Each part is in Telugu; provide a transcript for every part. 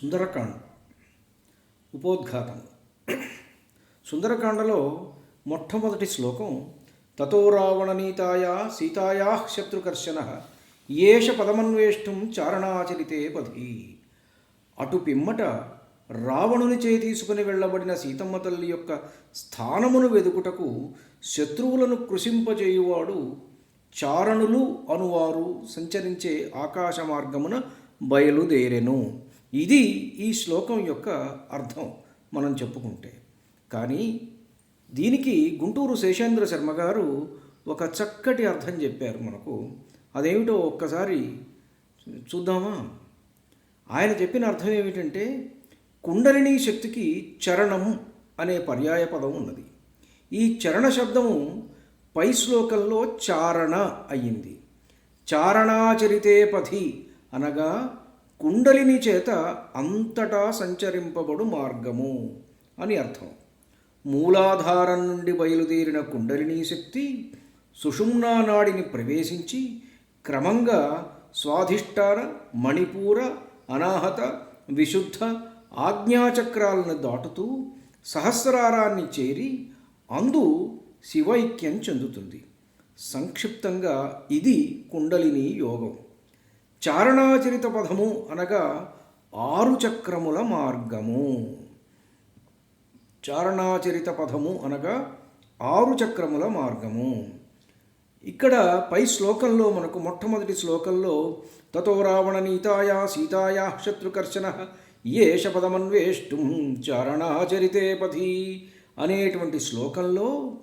సుందరకాండ ఉపోద్ఘాతం సుందరకాండలో మొట్టమొదటి శ్లోకం తతో రావణనీతాయా సీతాయా శత్రుకర్షణ ఏష పదమన్వేష్టం చారణాచరితే పది అటు పిమ్మట రావణుని చే తీసుకుని వెళ్ళబడిన సీతమ్మ తల్లి యొక్క స్థానమును వెదుకుటకు శత్రువులను కృషింపజేయువాడు చారణులు అనువారు సంచరించే ఆకాశ మార్గమున బయలుదేరెను. ఇది ఈ శ్లోకం యొక్క అర్థం మనం చెప్పుకుంటే. కానీ దీనికి గుంటూరు శేషేంద్ర శర్మ గారు ఒక చక్కటి అర్థం చెప్పారు మనకు. అదేమిటో ఒక్కసారి చూద్దామా? ఆయన చెప్పిన అర్థం ఏమిటంటే కుండలిని శక్తికి చరణం అనే పర్యాయ పదం ఉన్నది. ఈ చరణ శబ్దము పై శ్లోకంలో చారణ అయ్యింది. చారణాచరితే పథి అనగా కుండలిని చేత అంతటా సంచరింపబడు మార్గము అని అర్థం. మూలాధారం నుండి బయలుదేరిన కుండలిని శక్తి సుషుమ్నా నాడిని ప్రవేశించి క్రమంగా స్వాధిష్టాన మణిపూర అనాహత విశుద్ధ ఆజ్ఞాచక్రాలను దాటుతూ సహస్రారాన్ని చేరి అందు శివైక్యం చెందుతుంది. సంక్షిప్తంగా ఇది కుండలిని యోగం. చారణాచరిత పదము అనగా ఆరు చక్రముల మార్గము. చారణాచరిత పదము అనగా ఆరు చక్రముల మార్గము. ఇక్కడ పై శ్లోకంలో మనకు మొట్టమొదటి శ్లోకంలో తతో రావణ నీతాయా సీతాయా శత్రుకర్షణ ఏష పదమన్వేష్టం చారణాచరితే పథి అనేటువంటి శ్లోకంలో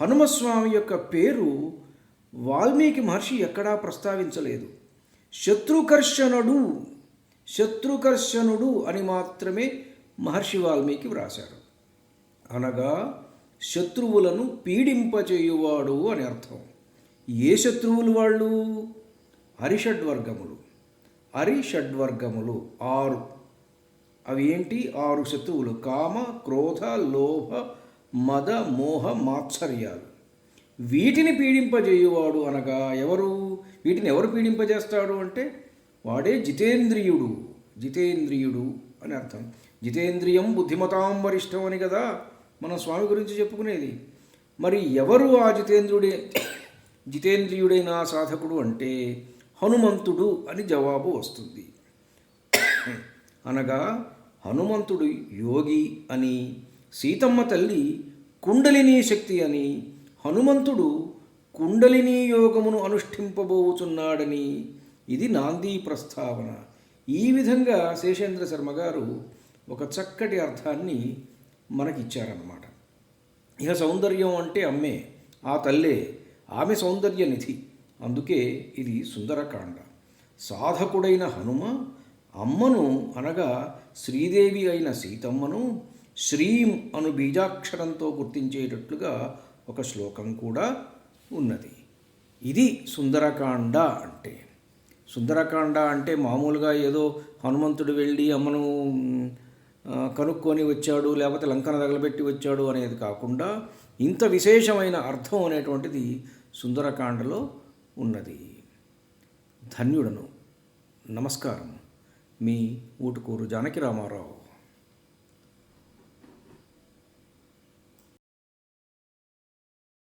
హనుమస్వామి యొక్క పేరు వాల్మీకి మహర్షి ఎక్కడా ప్రస్తావించలేదు. శత్రుకర్షణుడు శత్రుకర్షణుడు అని మాత్రమే మహర్షి వాల్మీకి వ్రాశారు అనగా శత్రువులను పీడింపచేయువాడు అని అర్థం. ఏ శత్రువులు వాళ్ళు? హరిషడ్వర్గములు హరిషడ్వర్గములు ఆరు. అవి ఏంటి? ఆరు శత్రువులు. కామ క్రోధ లోభ మద మోహ మాత్సర్యాలు. వీటిని పీడింపజేయువాడు అనగా ఎవరు? వీటిని ఎవరు పీడింపజేస్తాడు అంటే వాడే జితేంద్రియుడు. జితేంద్రియుడు అని అర్థం. జితేంద్రియం బుద్ధిమతాం వరిష్టం అని కదా మనం స్వామి గురించి చెప్పుకునేది. మరి ఎవరు ఆ జితేంద్రుడే? జితేంద్రియుడైన సాధకుడు అంటే హనుమంతుడు అని జవాబు వస్తుంది. అనగా హనుమంతుడు యోగి అని సీతమ్మ తల్లి కుండలిని శక్తి అని హనుమంతుడు కుండలిని యోగమును అనుష్ఠింపబోచున్నాడని ఇది నాందీ ప్రస్తావన. ఈ విధంగా శేషేంద్ర శర్మ గారు ఒక చక్కటి అర్థాన్ని మనకిచ్చారన్నమాట. ఇక సౌందర్యం అంటే అమ్మే ఆ తల్లే ఆమె సౌందర్య నిధి. అందుకే ఇది సుందరకాండ. సాధకుడైన హనుమ అమ్మను అనగా శ్రీదేవి అయిన సీతమ్మను శ్రీం అను బీజాక్షరంతో గుర్తించేటట్లుగా ఒక శ్లోకం కూడా ఉన్నది. ఇది సుందరకాండ అంటే. సుందరకాండ అంటే మామూలుగా ఏదో హనుమంతుడు వెళ్ళి అమ్మను కనుక్కొని వచ్చాడు లేకపోతే లంకన తగలబెట్టి వచ్చాడు అనేది కాకుండా ఇంత విశేషమైన అర్థం అనేటువంటిది సుందరకాండలో ఉన్నది. ధన్యుడను. నమస్కారం. మీ ఊటుకూరు జానకి రామారావు.